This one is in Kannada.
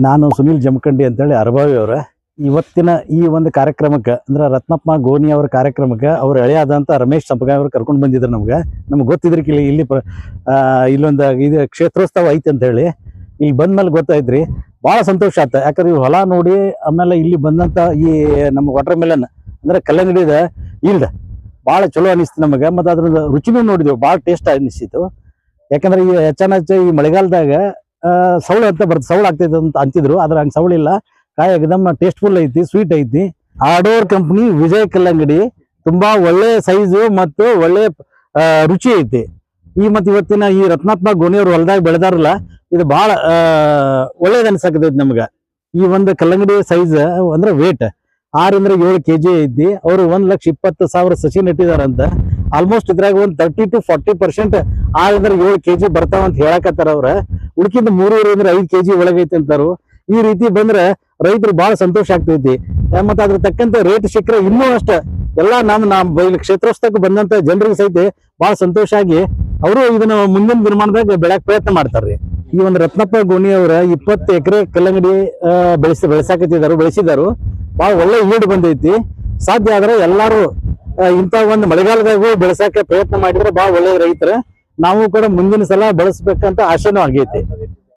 ನಾನು ಸುನಿಲ್ ಜಮಖಂಡಿ ಅಂತೇಳಿ ಅರಭಾವಿ ಅವರ. ಇವತ್ತಿನ ಈ ಒಂದು ಕಾರ್ಯಕ್ರಮಕ್ಕೆ, ಅಂದ್ರೆ ರತ್ನಪ್ಪ ಗೋನಿ ಅವರ ಕಾರ್ಯಕ್ರಮಕ್ಕೆ ಅವ್ರ ಎಳೆಯಾದಂಥ ರಮೇಶ್ ಸಂಪಗಾಯ್ ಅವರು ಕರ್ಕೊಂಡು ಬಂದಿದ್ರು ನಮ್ಗೆ. ನಮ್ಗೆ ಗೊತ್ತಿದ್ರಿ ಇಲ್ಲಿ ಪ್ರ- ಇಲ್ಲೊಂದು ಇದು ಕ್ಷೇತ್ರೋತ್ಸವ ಐತೆ ಅಂತ ಹೇಳಿ ಇಲ್ಲಿ ಬಂದ್ಮೇಲೆ ಗೊತ್ತಾಯ್ತ್ರಿ. ಭಾಳ ಸಂತೋಷ ಆಯ್ತು ಯಾಕಂದ್ರೆ ಈ ಹೊಲ ನೋಡಿ, ಆಮೇಲೆ ಇಲ್ಲಿ ಬಂದಂತ ಈ ನಮ್ಮ ವಾಟರ್ ಮೆಲನ್ ಅಂದ್ರೆ ಕಲ್ಲಂಗಡಿದ ಇಲ್ದ, ಭಾಳ ಚಲೋ ಅನಿಸ್ತು ನಮಗೆ. ಮತ್ತು ಅದ್ರದ್ದು ರುಚಿನೂ ನೋಡಿದೆವು. ಭಾಳ ಟೇಸ್ಟ್ ಅನಿಸ್ತಿತ್ತು. ಯಾಕಂದ್ರೆ ಈ ಹೆಚ್ಚಾನ ಈ ಮಳೆಗಾಲದಾಗ ಸೌಳು ಅಂತ ಬರ್ತದೆ ಸೌಳು ಆಗ್ತೈತೆ ಅಂತ ಅಂತಿದ್ರು, ಆದ್ರೆ ಹಂಗೆ ಸೌಳಿಲ್ಲ. ಕಾಯಿ ಎಕ್ದಮ್ ಟೇಸ್ಟ್ಫುಲ್ ಐತಿ, ಸ್ವೀಟ್ ಐತಿ. ಆಡೋರ್ ಕಂಪ್ನಿ ವಿಜಯ್ ಕಲ್ಲಂಗಡಿ, ತುಂಬಾ ಒಳ್ಳೆ ಸೈಜು ಮತ್ತು ಒಳ್ಳೆ ರುಚಿ ಐತಿ. ಈ ಮತ್ತೆ ಇವತ್ತಿನ ಈ ರತ್ನಾತ್ಮ ಗೋಣಿಯವ್ರು ಹೊಲದಾಗ ಬೆಳೆದಾರಲ್ಲ, ಇದು ಬಹಳ ಒಳ್ಳೇದು ಅನ್ಸಕತೈತಿ ನಮ್ಗೆ. ಈ ಒಂದು ಕಲ್ಲಂಗಡಿ ಸೈಜ್, ಅಂದ್ರೆ ವೇಟ್ ಆರಿಂದ ಏಳು ಕೆ ಜಿ ಐತಿ. ಅವರು ಒಂದ್ ಲಕ್ಷ ಇಪ್ಪತ್ತು ಸಾವಿರ ಸಸಿ ನೆಟ್ಟಿದಾರಂತ. ಆಲ್ಮೋಸ್ಟ್ ಇದ್ರಾಗ ಒಂದ್ ತರ್ಟಿ ಟು ಫಾರ್ಟಿ ಪರ್ಸೆಂಟ್ ಆರಿಂದ ಏಳು ಕೆಜಿ ಬರ್ತಾವ ಅಂತ ಹೇಳಕತ್ತಾರ ಅವ್ರ. ಉಳ್ಕಿದ ಅಂದ್ರೆ ಐದ್ ಕೆಜಿ ಒಳಗೈತೆ ಅಂತಾರು. ಈ ರೀತಿ ಬಂದ್ರೆ ರೈತರು ಬಹಳ ಸಂತೋಷ ಆಗ್ತೈತಿ. ಮತ್ತೆ ಅದ್ರ ತಕ್ಕಂತೆ ರೇಟ್ ಸಿಕ್ಕರೆ ಇನ್ನೂ ಅಷ್ಟ ಎಲ್ಲಾ ನಾನು ನಮ್ ಇಲ್ಲಿ ಕ್ಷೇತ್ರೋತ್ಸವಕ್ಕೆ ಬಂದಂತ ಜನರಿಗೆ ಸಹಿತ ಬಹಳ ಸಂತೋಷ ಆಗಿ ಅವರು ಇದನ್ನ ಮುಂದಿನ ದಿನಮಾನದಾಗ ಬೆಳಕ್ ಪ್ರಯತ್ನ ಮಾಡ್ತಾರ್ರಿ. ಈ ಒಂದು ರತ್ನಪ್ಪ ಗೋಣಿ ಅವರ ಇಪ್ಪತ್ತು ಎಕರೆ ಕಲ್ಲಂಗಡಿ ಬೆಳೆಸ ಬೆಳೆಸಿ, ಬೆಳೆಸಾಕತ್ತಿದಾರು, ಬೆಳೆಸಿದಾರು. ಬಹಳ ಒಳ್ಳೆ ಈಡ್ ಬಂದೈತಿ. ಸಾಧ್ಯ ಆದ್ರೆ ಎಲ್ಲಾರು ಇಂತ ಒಂದು ಮಳೆಗಾಲದಾಗೂ ಬೆಳೆಸಾಕ ಪ್ರಯತ್ನ ಮಾಡಿದ್ರೆ ಬಹಳ ಒಳ್ಳೆ ರೈತರ. ನಾವು ಕೂಡ ಮುಂದಿನ ಸಲ ಬಳಸ್ಬೇಕಂತ ಆಶೆನೂ ಆಗೈತಿ.